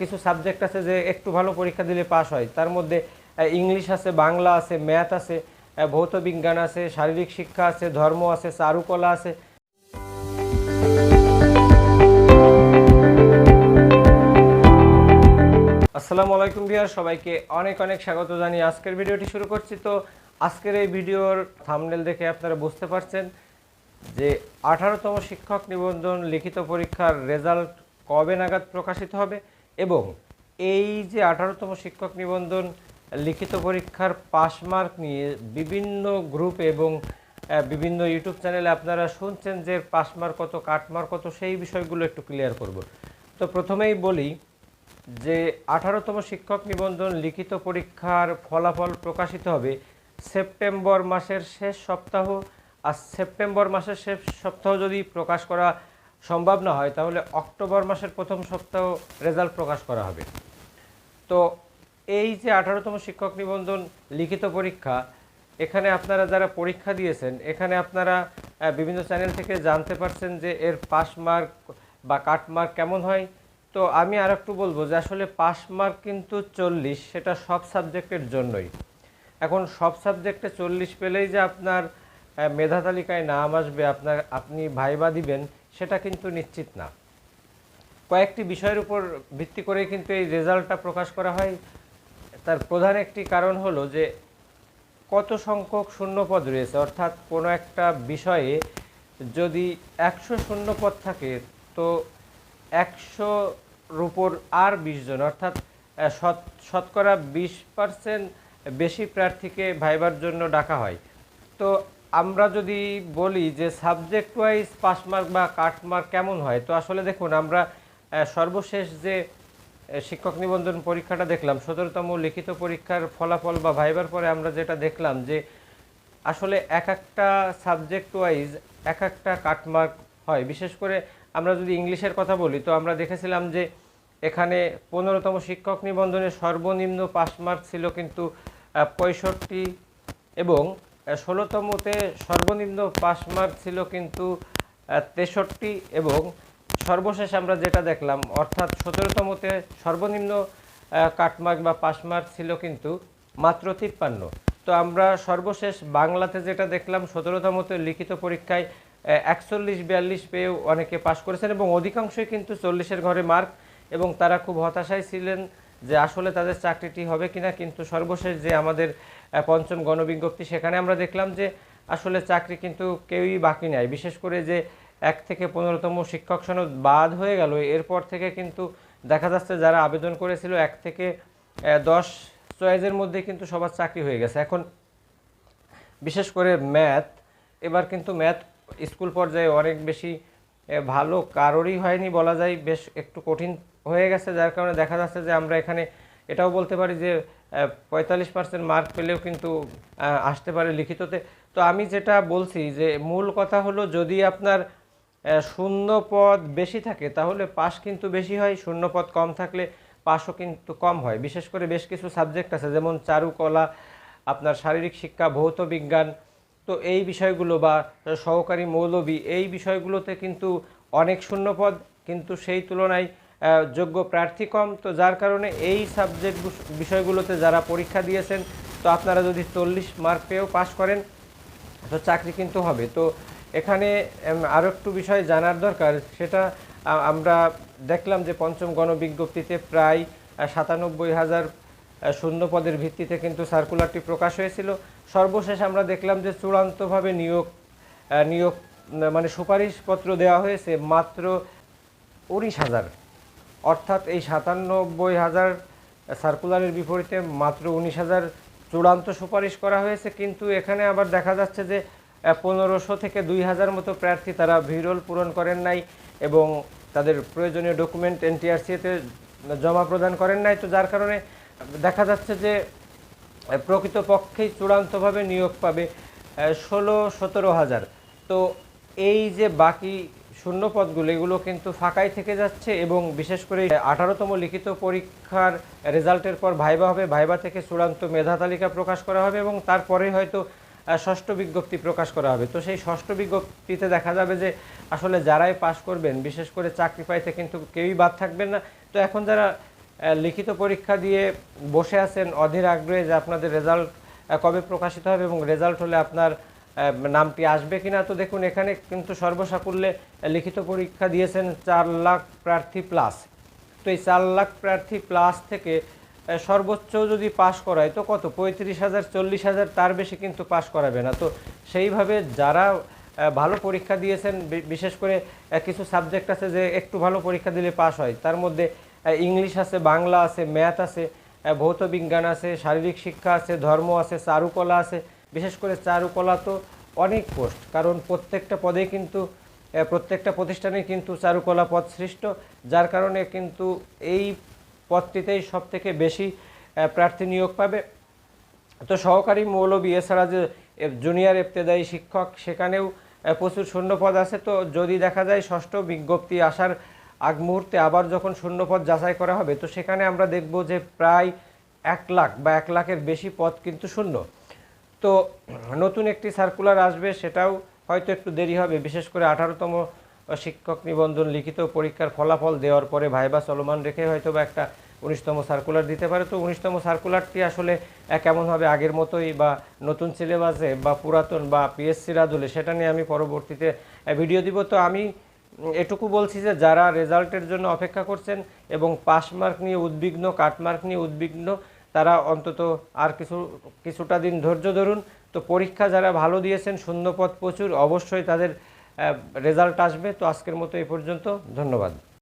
কিছু সাবজেক্ট আছে যে একটু ভালো পরীক্ষা দিলে পাস হয়। তার মধ্যে ইংলিশ আছে, বাংলা আছে ম্যাথ আছে ভৌত বিজ্ঞান আছে, শারীরিক শিক্ষা আছে, ধর্ম আছে, চারুকলা আছে। আসসালামু আলাইকুম বিহার সবাইকে অনেক অনেক স্বাগত জানিয়ে আজকের ভিডিওটি শুরু করছি। তো আজকের এই ভিডিওর থামনেল দেখে আপনারা বুঝতে পারছেন যে আঠারোতম শিক্ষক নিবন্ধন লিখিত পরীক্ষার রেজাল্ট কবে নাগাদ প্রকাশিত হবে এবং এই যে আঠারোতম শিক্ষক নিবন্ধন, লিখিত পরীক্ষার পাস মার্ক নিয়ে বিভিন্ন গ্রুপ এবং বিভিন্ন ইউটিউব চ্যানেলে আপনারা শুনছেন যে পাস মার্ক কত, কাট মার্ক কত, সেই বিষয়গুলো একটু ক্লিয়ার করব। তো প্রথমেই বলি যে আঠারোতম শিক্ষক নিবন্ধন, লিখিত পরীক্ষার ফলাফল প্রকাশিত হবে সেপ্টেম্বর মাসের শেষ সপ্তাহ। আর সেপ্টেম্বর মাসের শেষ সপ্তাহ যদি প্রকাশ করা সম্ভব না হয়, তাহলে অক্টোবর মাসের প্রথম সপ্তাহ রেজাল্ট প্রকাশ করা হবে। তো এই যে আঠারোতম শিক্ষক নিবন্ধন লিখিত পরীক্ষা, এখানে আপনারা যারা পরীক্ষা দিয়েছেন, এখানে আপনারা বিভিন্ন চ্যানেল থেকে জানতে পারছেন যে এর পাস মার্ক বা কাট মার্ক কেমন হয়। তো আমি আর একটু বলব যে আসলে পাস মার্ক কিন্তু চল্লিশ, সেটা সব সাবজেক্টের জন্যই। এখন সব সাবজেক্টে চল্লিশ পেলেই যে আপনার মেধা তালিকায় নাম আসবে, আপনার, আপনি ভাইবা দিবেন সেটা কিন্তু নিশ্চিত না। কয়েকটি বিষয়ের উপর ভিত্তি করে কিন্তু এই রেজাল্টটা প্রকাশ করা হয়। তার প্রধান একটি কারণ হলো যে, কত সংখ্যক শূন্যপদ রয়েছে? অর্থাৎ কোনো একটা বিষয়ে যদি একশো শূন্যপদ থাকে, তো একশোর উপর আর বিশ জন, অর্থাৎ শত- শতকরা বিশ পার্সেন্ট বেশি প্রার্থীকে ভাইবার জন্য ডাকা হয়। তো আমরা যদি বলি যে সাবজেক্ট ওয়াইজ পাস মার্ক বা কাট মার্ক কেমন হয়, তো আসলে দেখুন, আমরা সর্বশেষ যে শিক্ষক নিবন্ধন পরীক্ষাটা দেখলাম, সতেরোতম লিখিত পরীক্ষার ফলাফল বা ভাইবার পরে আমরা যেটা দেখলাম যে, আসলে এক একটা সাবজেক্ট ওয়াইজ এক একটা কাটমার্ক হয়। বিশেষ করে আমরা যদি ইংলিশের কথা বলি, তো আমরা দেখেছিলাম যে, এখানে পনেরোতম শিক্ষক নিবন্ধনে সর্বনিম্ন পাস মার্ক ছিল কিন্তু পঁয়ষট্টি এবং ষোলোতমতে সর্বনিম্ন পাস মার্ক ছিল কিন্তু তেষট্টি এবং সর্বশেষ আমরা যেটা দেখলাম, অর্থাৎ সতেরোতমতে সর্বনিম্ন কাটমার্ক বা পাস মার্ক ছিল কিন্তু মাত্র তিপ্পান্ন। তো আমরা সর্বশেষ বাংলাতে যেটা দেখলাম সতেরোতমতে লিখিত পরীক্ষায় একচল্লিশ বিয়াল্লিশ পেয়েও অনেকে পাশ করেছেন এবং অধিকাংশই কিন্তু চল্লিশের ঘরে মার্ক এবং তারা খুব হতাশায় ছিলেন। যে আসলে তাদের চাকরিটি হবে কিনা, কিন্তু সর্বশেষ যে আমাদের পঞ্চম গণবিজ্ঞপ্তি, সেখানে আমরা দেখলাম যে আসলে চাকরি কিন্তু কেউই বাকি নাই। বিশেষ করে যে এক থেকে পনেরোতম শিক্ষক সনদ বাদ হয়ে গেল, এরপর থেকে কিন্তু দেখা যাচ্ছে যারা আবেদন করেছিল, এক থেকে দশ চয়েজের মধ্যে কিন্তু সবার চাকরি হয়ে গেছে। এখন বিশেষ করে ম্যাথ, এবার কিন্তু ম্যাথ স্কুল পর্যায়ে অনেক বেশি ভালো কারোরই হয়নি বলা যায়, বেশ একটু কঠিন হয়ে গেছে, যার কারণে দেখা যাচ্ছে যে আমরা এখানে এটাও বলতে পারি যে পঁয়তাল্লিশ পার্সেন্ট মার্ক পেলেও কিন্তু আসতে পারে লিখিততে। তো আমি যেটা বলছি যে, মূল কথা হলো যদি আপনার শূন্য পদ বেশি থাকে, তাহলে পাস কিন্তু বেশি হয়, শূন্য পদ কম থাকলে পাসও কিন্তু কম হয়। বিশেষ করে বেশ কিছু সাবজেক্ট আছে, যেমন চারুকলা, আপনার শারীরিক শিক্ষা, ভৌত বিজ্ঞান, তো এই বিষয়গুলো বা সহকারী মৌলবী, এই বিষয়গুলোতে কিন্তু অনেক শূন্যপদ কিন্তু সেই তুলনায় যোগ্য প্রার্থী কম। তো যার কারণে এই সাবজেক্ট বিষয়গুলোতে যারা পরীক্ষা দিয়েছেন, তো আপনারা যদি চল্লিশ মার্ক পেয়েও পাশ করেন, তো চাকরি কিন্তু হবে। তো এখানে আরও একটু বিষয় জানার দরকার। সেটা আমরা দেখলাম যে পঞ্চম গণবিজ্ঞপ্তিতে প্রায় সাতানব্বই হাজার শূন্য পদের ভিত্তিতে কিন্তু সার্কুলারটি প্রকাশ হয়েছিল। সর্বশেষ আমরা দেখলাম যে চূড়ান্তভাবে নিয়োগ নিয়োগ মানে সুপারিশপত্র দেওয়া হয়েছে মাত্র উনিশ হাজার। অর্থাৎ এই সাতানব্বই হাজার সার্কুলারের বিপরীতে মাত্র উনিশ হাজার চূড়ান্ত সুপারিশ করা হয়েছে। কিন্তু এখানে আবার দেখা যাচ্ছে যে পনেরোশো থেকে দুই হাজার মতো প্রার্থী তারা ভিরল পূরণ করেন নাই এবং তাদের প্রয়োজনীয় ডকুমেন্ট এনটিআরসিতে জমা প্রদান করেন নাই। তো যার কারণে দেখা যাচ্ছে যে প্রকৃতপক্ষেই চূড়ান্তভাবে নিয়োগ পাবে ষোলো সতেরো হাজার। তো এই যে বাকি শূন্য পদগুলো এগুলো কিন্তু ফাঁকাই থেকে যাচ্ছে এবং বিশেষ করে আঠারোতম লিখিত পরীক্ষার রেজাল্টের পর ভাইবা হবে, ভাইবা থেকে চূড়ান্ত মেধা তালিকা প্রকাশ করা হবে এবং তারপরে হয়তো ষষ্ঠ বিজ্ঞপ্তি প্রকাশ করা হবে। তো সেই ষষ্ঠ বিজ্ঞপ্তিতে দেখা যাবে যে আসলে যারাই পাশ করবেন, বিশেষ করে চাকরি পাইতে কিন্তু কেউই বাদ থাকবেন না। তো এখন যারা লিখিত পরীক্ষা দিয়ে বসে আছেন, অধীর আগ্রহে যে আপনাদের রেজাল্ট কবে প্রকাশিত হবে এবং রেজাল্ট হলে আপনার নামটি আসবে কিনা তো দেখুন, এখানে কিন্তু সর্বসাকুল্যে লিখিত পরীক্ষা দিয়েছেন চার লাখ প্রার্থী প্লাস তো এই চার লাখ প্রার্থী প্লাস থেকে সর্বোচ্চ যদি পাশ করায় তো কত? পঁয়ত্রিশ হাজার, চল্লিশ হাজার, তার বেশি কিন্তু পাশ করাবে না। তো সেইভাবে যারা ভালো পরীক্ষা দিয়েছেন বিশেষ করে কিছু সাবজেক্ট আছে যে একটু ভালো পরীক্ষা দিলে পাস হয়, তার মধ্যে ইংলিশ আছে, বাংলা আছে ম্যাথ আছে ভৌত বিজ্ঞান আছে, শারীরিক শিক্ষা আছে, ধর্ম আছে, চারুকলা আছে বিশেষ করে চারুকলা তো অনেক পোস্ট কারণ প্রত্যেকটা পদে কিন্তু প্রত্যেকটা প্রতিষ্ঠানে কিন্তু চারুকলা পদ সৃষ্ট, যার কারণে কিন্তু এই পদটিতেই সব থেকে বেশি প্রার্থী নিয়োগ পাবে। তো সহকারী মৌলবী, এছাড়া যে জুনিয়র ইবতেদায়ী শিক্ষক, সেখানেও প্রচুর শূন্যপদ আছে। তো যদি দেখা যায় ষষ্ঠ বিজ্ঞপ্তি আসার আগ মুহূর্তে আবার যখন শূন্যপদ যাচাই করা হবে, তো সেখানে আমরা দেখব যে প্রায় এক লাখ বা এক লাখের বেশি পদ কিন্তু শূন্য। তো নতুন একটি সার্কুলার আসবে সেটাও হয়তো একটু দেরি হবে। বিশেষ করে আঠারোতম শিক্ষক নিবন্ধন লিখিত পরীক্ষার ফলাফল দেওয়ার পরে ভাইবা চলমান রেখে হয়তো বা একটা উনিশতম সার্কুলার দিতে পারে। তো উনিশতম সার্কুলারটি আসলে আহ, কেমন হবে আগের মতোই বা নতুন সিলেবাসে বা পুরাতন বা পিএসসি রাদুলে সেটা নিয়ে আমি পরবর্তীতে ভিডিও দিব। তো আমি এটুকু বলছি যে যারা রেজাল্টের জন্য অপেক্ষা করছেন এবং পাস মার্ক নিয়ে উদ্বিগ্ন কাট মার্ক নিয়ে উদ্বিগ্ন তারা অন্তত আর কিছু, কিছুটা দিন ধৈর্য ধরুন। তো পরীক্ষা যারা ভালো দিয়েছেন, শূন্যপদ প্রচুর, অবশ্যই তাদের রেজাল্ট আসবে। তো আজকের মতো এই পর্যন্ত। ধন্যবাদ।